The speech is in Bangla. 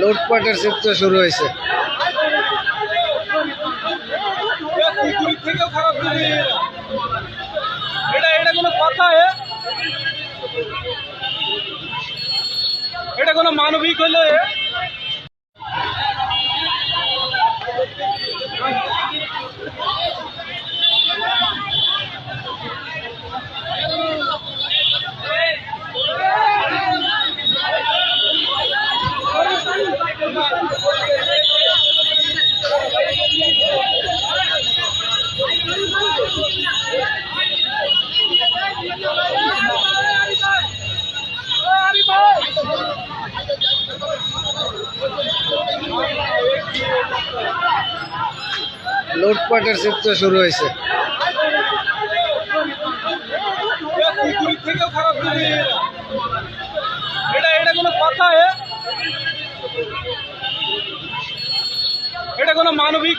লুটপাটের চিত্র শুরু হয়েছে। এটা এটা কোনো কথা এটা কোনো মানবিক হলে লুটপাটের চিত্র শুরু হয়েছে। এটা এটা কোনো কথা এটা কোনো মানবিক